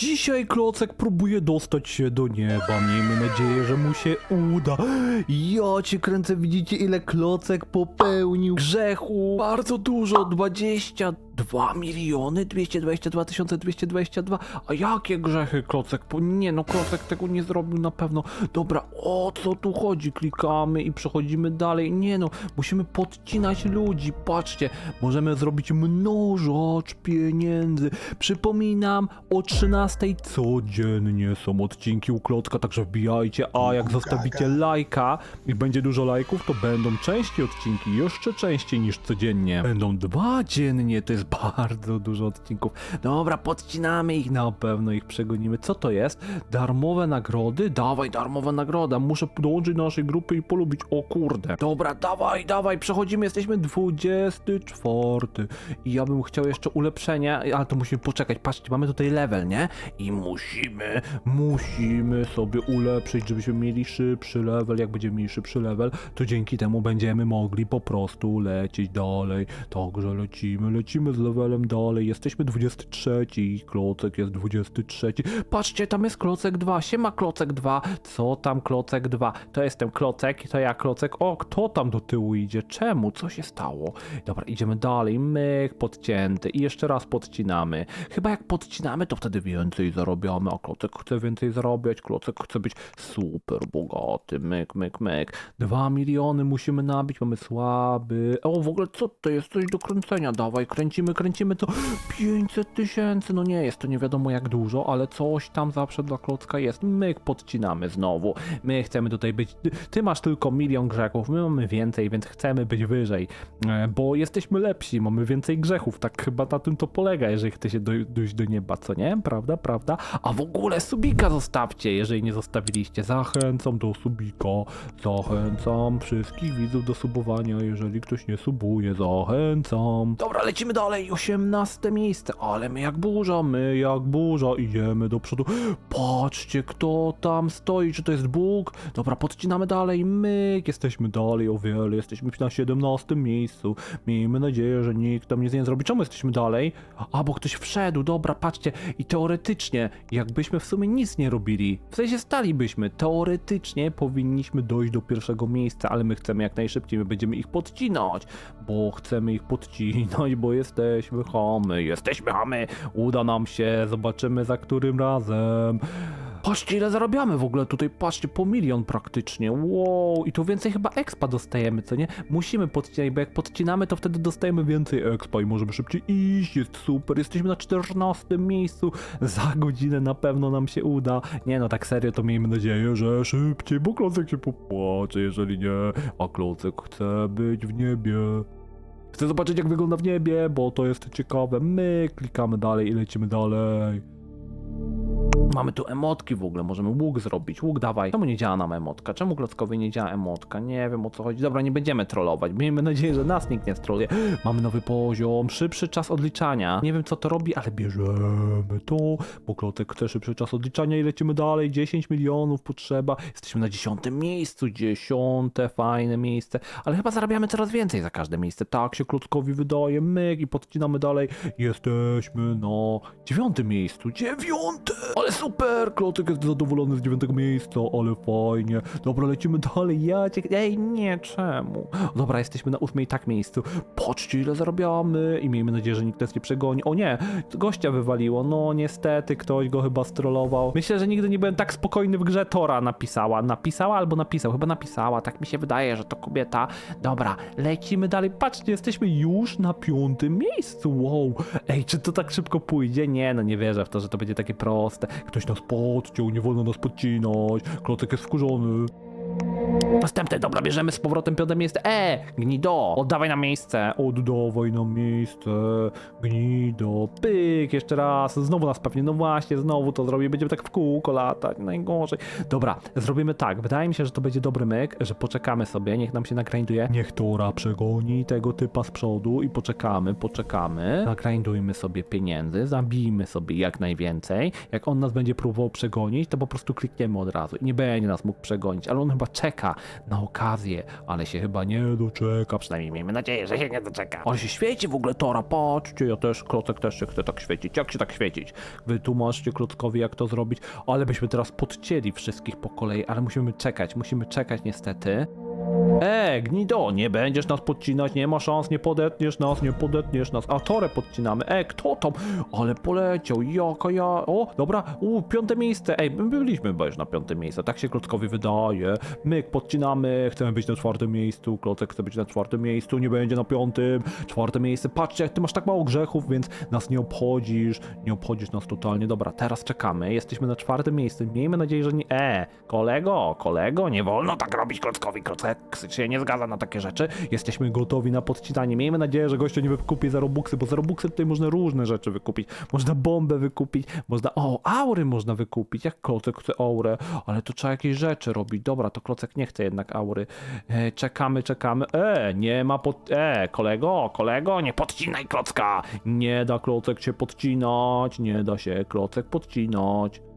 Dzisiaj Klocek próbuje dostać się do nieba. Miejmy nadzieję, że mu się uda. Ja cię kręcę, widzicie ile Klocek popełnił grzechu? Bardzo dużo, 22 miliony 222 tysiące 222. A jakie grzechy Klocek? Po... Nie no, Klocek tego nie zrobił na pewno. Dobra, o co tu chodzi? Klikamy i przechodzimy dalej. Nie no, musimy podcinać ludzi. Patrzcie, możemy zrobić mnożacz pieniędzy. Przypominam, o 13 codziennie są odcinki u Klocka, także wbijajcie. A jak zostawicie lajka i będzie dużo lajków, to będą częściej odcinki, jeszcze częściej niż codziennie. Będą dwa dziennie, to jest bardzo dużo odcinków. Dobra, podcinamy ich, na pewno ich przegonimy. Co to jest? Darmowe nagrody? Dawaj, darmowa nagroda. Muszę dołączyć do naszej grupy i polubić. O kurde. Dobra, dawaj, dawaj, przechodzimy, jesteśmy 24. I ja bym chciał jeszcze ulepszenia, ale to musimy poczekać. Patrzcie, mamy tutaj level, nie? I musimy, musimy sobie ulepszyć, żebyśmy mieli szybszy level. Jak będziemy mieli szybszy level, to dzięki temu będziemy mogli po prostu lecieć dalej. Także lecimy, lecimy z levelem dalej. Jesteśmy 23 i klocek jest 23. Patrzcie, tam jest klocek 2. Siema klocek 2. Co tam klocek 2? To jestem klocek, to ja klocek. O, kto tam do tyłu idzie? Czemu? Co się stało? Dobra, idziemy dalej. Myk, podcięty. I jeszcze raz podcinamy. Chyba jak podcinamy, to wtedy więcej zarabiamy. A klocek chce więcej zarabiać. Klocek chce być super bogaty. Myk, myk, myk. Dwa miliony musimy nabić. Mamy słaby. O, w ogóle co to jest? Coś do kręcenia. Dawaj, kręcimy, kręcimy to. 500 tysięcy. No nie jest to nie wiadomo jak dużo, ale coś tam zawsze dla klocka jest. Myk, podcinamy znowu. My chcemy tutaj być. Ty, masz tylko milion grzechów, my mamy więcej, więc chcemy być wyżej. E, Bo jesteśmy lepsi, mamy więcej grzechów. Tak chyba na tym to polega, jeżeli chce się doj- dojść do nieba, co nie? Prawda, prawda? A w ogóle subika zostawcie, jeżeli nie zostawiliście. Zachęcam do subika. Zachęcam wszystkich widzów do subowania, jeżeli ktoś nie subuje. Zachęcam. Dobra, lecimy dalej. 18 miejsce. Ale my jak burza, my jak burza. Idziemy do przodu. Patrzcie, kto tam stoi. Czy to jest Bóg? Dobra, podcinamy dalej. My jesteśmy dalej o wiele. Jesteśmy na 17 miejscu. Miejmy nadzieję, że nikt tam nic nie zrobi. Czemu jesteśmy dalej? A, bo ktoś wszedł. Dobra, patrzcie. I teoretycznie, jakbyśmy w sumie nic nie robili, w sensie stalibyśmy, teoretycznie powinniśmy dojść do pierwszego miejsca, ale my chcemy jak najszybciej. My będziemy ich podcinać, bo chcemy ich podcinać, bo jesteśmy chamy. Jesteśmy chamy. Uda nam się. Zobaczymy za którym razem. Patrzcie ile zarabiamy w ogóle tutaj, patrzcie, po milion praktycznie, wow, i tu więcej chyba expa dostajemy, co nie? Musimy podcinać, bo jak podcinamy, to wtedy dostajemy więcej expa i możemy szybciej iść, jest super, jesteśmy na 14 miejscu, za godzinę na pewno nam się uda. Nie no, tak serio, to miejmy nadzieję, że szybciej, bo Klocek się popłacze, jeżeli nie, a Klocek chce być w niebie. Chcę zobaczyć jak wygląda w niebie, bo to jest ciekawe. My klikamy dalej i lecimy dalej. Mamy tu emotki w ogóle, możemy łuk zrobić. Łuk dawaj. Czemu nie działa nam emotka? Czemu klockowi nie działa emotka? Nie wiem o co chodzi. Dobra, nie będziemy trollować. Miejmy nadzieję, że nas nikt nie stroluje. Mamy nowy poziom, szybszy czas odliczania. Nie wiem co to robi, ale bierzemy to, bo klotek chce szybszy czas odliczania i lecimy dalej. 10 milionów potrzeba. Jesteśmy na dziesiątym miejscu. Dziesiąte, fajne miejsce. Ale chyba zarabiamy coraz więcej za każde miejsce. Tak się klockowi wydaje. Myk i podcinamy dalej. Jesteśmy na dziewiątym miejscu. Dziewiąte! Ale super! Klocek jest zadowolony z dziewiątego miejsca, ale fajnie. Dobra, lecimy dalej. Ja cię... Ej, nie, czemu? Dobra, jesteśmy na ósmej tak miejscu. Patrzcie, ile zarabiamy i miejmy nadzieję, że nikt nas nie przegoni. O nie, gościa wywaliło. No niestety, ktoś go chyba strollował. Myślę, że nigdy nie byłem tak spokojny w grze. Tora napisała. Napisała albo napisał? Chyba napisała. Tak mi się wydaje, że to kobieta. Dobra, lecimy dalej. Patrzcie, jesteśmy już na piątym miejscu. Wow. Ej, czy to tak szybko pójdzie? Nie, no nie wierzę w to, że to będzie takie proste. Ktoś nas podciął, nie wolno nas podcinać. Klocek jest wkurzony. Następne, dobra, bierzemy z powrotem piąte miejsce. E, gnido, oddawaj nam miejsce. Oddawaj nam miejsce, gnido, pyk, jeszcze raz. Znowu nas pewnie, no właśnie, znowu to zrobi. Będziemy tak w kółko latać, najgorzej. Dobra, zrobimy tak. Wydaje mi się, że to będzie dobry myk, że poczekamy sobie, niech nam się nagrinduje. Niech Tora przegoni tego typa z przodu i poczekamy, poczekamy. Nagrindujmy sobie pieniędzy, zabijmy sobie jak najwięcej. Jak on nas będzie próbował przegonić, to po prostu klikniemy od razu i nie będzie nas mógł przegonić, ale on chyba czeka, doczeka na okazję, ale się chyba nie doczeka, przynajmniej miejmy nadzieję, że się nie doczeka. Ale się świeci w ogóle Tora, patrzcie, ja też, Klocek też się chce tak świecić. Jak się tak świecić? Wytłumaczcie Klockowi, jak to zrobić, ale byśmy teraz podcięli wszystkich po kolei, ale musimy czekać, musimy czekać niestety. E, gnido, nie będziesz nas podcinać, nie ma szans, nie podetniesz nas, nie podetniesz nas. A torę podcinamy. E, kto tam? Ale poleciał, jaka ja. O, dobra, u, piąte miejsce. Ej, my byliśmy chyba już na piątym miejscu, tak się Klockowi wydaje. Myk, podcinamy, chcemy być na czwartym miejscu, Klocek chce być na czwartym miejscu, nie będzie na piątym. Czwarte miejsce, patrzcie, ty masz tak mało grzechów, więc nas nie obchodzisz, nie obchodzisz nas totalnie. Dobra, teraz czekamy, jesteśmy na czwartym miejscu, miejmy nadzieję, że nie... E, kolego, kolego, nie wolno tak robić Klockowi, Klocek się nie zgadza na takie rzeczy. Jesteśmy gotowi na podcinanie. Miejmy nadzieję, że gościu nie wykupi za robuxy, bo za robuxy tutaj można różne rzeczy wykupić. Można bombę wykupić, można... O, aury można wykupić. Jak Klocek chce aurę, ale to trzeba jakieś rzeczy robić. Dobra, to Klocek nie chce jednak aury. E, czekamy, czekamy. E, nie ma pod... E, kolego, kolego, nie podcinaj Klocka. Nie da Klocek się podcinać. Nie da się Klocek podcinać.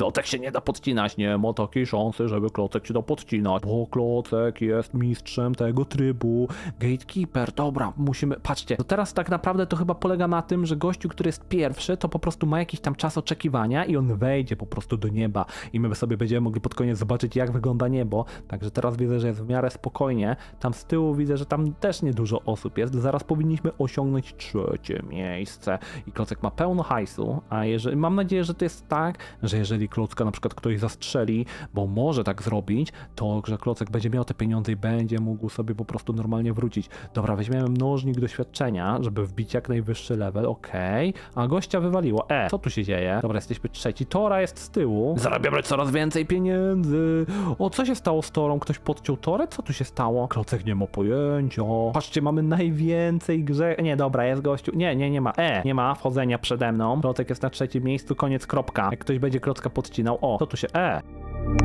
Klocek się nie da podcinać, nie ma takiej szansy, żeby Klocek się da podcinać, bo Klocek jest mistrzem tego trybu. Gatekeeper, dobra, musimy, patrzcie, to teraz tak naprawdę to chyba polega na tym, że gościu, który jest pierwszy, to po prostu ma jakiś tam czas oczekiwania i on wejdzie po prostu do nieba i my sobie będziemy mogli pod koniec zobaczyć, jak wygląda niebo, także teraz widzę, że jest w miarę spokojnie, tam z tyłu widzę, że tam też niedużo osób jest, zaraz powinniśmy osiągnąć trzecie miejsce i Klocek ma pełno hajsu, a jeżeli, mam nadzieję, że to jest tak, że jeżeli Klocka na przykład ktoś zastrzeli, bo może tak zrobić, to że Klocek będzie miał te pieniądze i będzie mógł sobie po prostu normalnie wrócić. Dobra, weźmiemy mnożnik doświadczenia, żeby wbić jak najwyższy level, okej. A gościa wywaliło. E, co tu się dzieje? Dobra, jesteśmy trzeci. Tora jest z tyłu. Zarabiamy coraz więcej pieniędzy. O, co się stało z Torą? Ktoś podciął Torę? Co tu się stało? Klocek nie ma pojęcia. Patrzcie, mamy najwięcej grze... Nie, dobra, jest gościu. Nie, nie, nie ma. E, nie ma wchodzenia przede mną. Klocek jest na trzecim miejscu, koniec, kropka. Jak ktoś będzie Klocka podcinał, o, co tu się... E,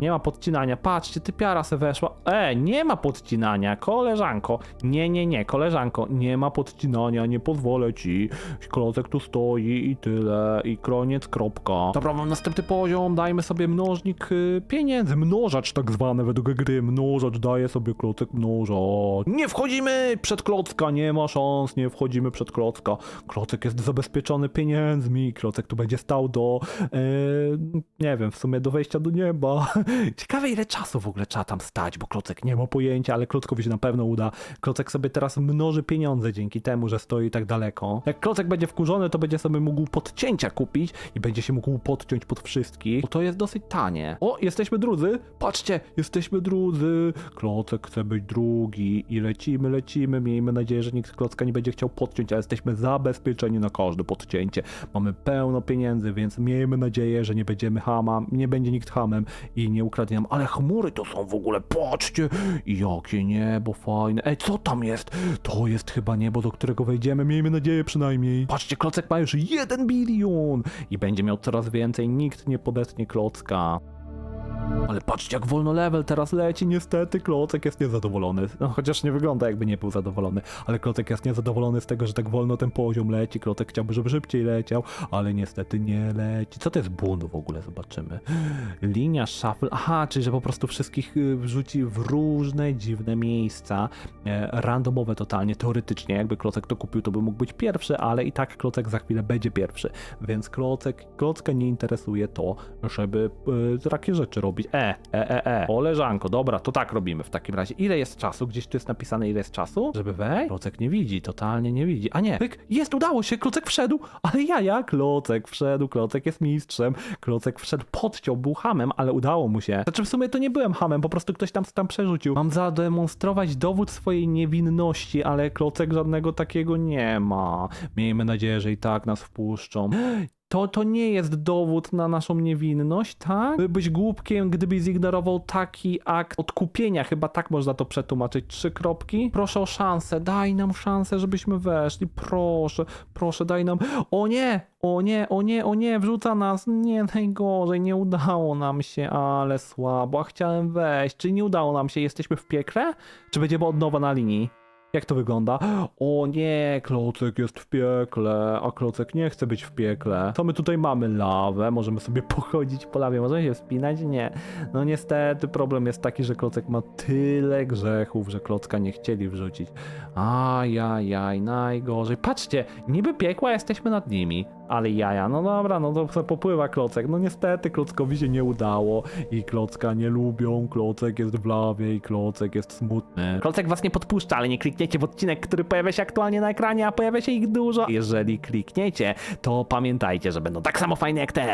nie ma podcinania. Patrzcie, typiara se weszła. E, nie ma podcinania, koleżanko. Nie, nie, nie, koleżanko, nie ma podcinania, nie pozwolę ci. Klocek tu stoi i tyle, i koniec, kropka. Dobra, mam następny poziom, dajmy sobie mnożnik y, pieniędzy, mnożacz tak zwany według gry, mnożacz, daje sobie klocek mnożacz. Nie wchodzimy przed klocka, nie ma szans, nie wchodzimy przed klocka. Klocek jest zabezpieczony pieniędzmi, klocek tu będzie stał do, e, nie wiem, w sumie do wejścia do nieba. Ciekawe ile czasu w ogóle trzeba tam stać, bo Klocek nie ma pojęcia, ale Klockowi się na pewno uda. Klocek sobie teraz mnoży pieniądze dzięki temu, że stoi tak daleko. Jak Klocek będzie wkurzony, to będzie sobie mógł podcięcia kupić i będzie się mógł podciąć pod wszystkich, bo to jest dosyć tanie. O, jesteśmy drudzy? Patrzcie, jesteśmy drudzy. Klocek chce być drugi i lecimy, lecimy. Miejmy nadzieję, że nikt Klocka nie będzie chciał podciąć, ale jesteśmy zabezpieczeni na każde podcięcie. Mamy pełno pieniędzy, więc miejmy nadzieję, że nie będziemy hama, nie będzie nikt hamem i nie ukradnie nam. Ale chmury to są w ogóle, patrzcie, jakie niebo fajne. Ej, co tam jest? To jest chyba niebo, do którego wejdziemy, miejmy nadzieję przynajmniej. Patrzcie, Klocek ma już jeden bilion i będzie miał coraz więcej, nikt nie podetnie Klocka. Ale patrzcie, jak wolno level teraz leci. Niestety, Klocek jest niezadowolony. No, chociaż nie wygląda, jakby nie był zadowolony. Ale Klocek jest niezadowolony z tego, że tak wolno ten poziom leci. Klocek chciałby, żeby szybciej leciał, ale niestety nie leci. Co to jest bunt w ogóle? Zobaczymy. Linia shuffle. Aha, czyli że po prostu wszystkich y, wrzuci w różne dziwne miejsca. E, randomowe totalnie, teoretycznie. Jakby Klocek to kupił, to by mógł być pierwszy, ale i tak Klocek za chwilę będzie pierwszy. Więc Klocek, Klocka nie interesuje to, żeby y, takie rzeczy robić. E, e, e, e. Koleżanko, dobra, to tak robimy w takim razie. Ile jest czasu? Gdzieś tu jest napisane, ile jest czasu, żeby wejść? Klocek nie widzi, totalnie nie widzi. A nie, pyk, jest, udało się, Klocek wszedł, ale ja, ja, Klocek wszedł, Klocek jest mistrzem, Klocek wszedł, podciął, był hamem, ale udało mu się. Znaczy w sumie to nie byłem hamem, po prostu ktoś tam tam przerzucił. Mam zademonstrować dowód swojej niewinności, ale Klocek żadnego takiego nie ma. Miejmy nadzieję, że i tak nas wpuszczą. To, to nie jest dowód na naszą niewinność, tak? Byłbyś głupkiem, gdybyś zignorował taki akt odkupienia, chyba tak można to przetłumaczyć. Trzy kropki. Proszę o szansę, daj nam szansę, żebyśmy weszli. Proszę, proszę, daj nam. O nie! O nie, o nie, o nie, wrzuca nas. Nie, najgorzej, nie udało nam się, ale słabo. Chciałem wejść. Czy nie udało nam się? Jesteśmy w piekle? Czy będziemy od nowa na linii? Jak to wygląda? O nie, klocek jest w piekle, a klocek nie chce być w piekle. Co my tutaj mamy? Lawę, możemy sobie pochodzić po lawie, możemy się wspinać? Nie. No niestety problem jest taki, że klocek ma tyle grzechów, że klocka nie chcieli wrzucić. Ajajaj, najgorzej. Patrzcie, niby piekła, jesteśmy nad nimi. Ale jaja, no dobra, no to popływa klocek. No niestety klockowi się nie udało i klocka nie lubią, klocek jest w lawie i klocek jest smutny. Klocek was nie podpuszcza, ale nie klikniecie w odcinek, który pojawia się aktualnie na ekranie, a pojawia się ich dużo. Jeżeli klikniecie, to pamiętajcie, że będą tak samo fajne jak ten.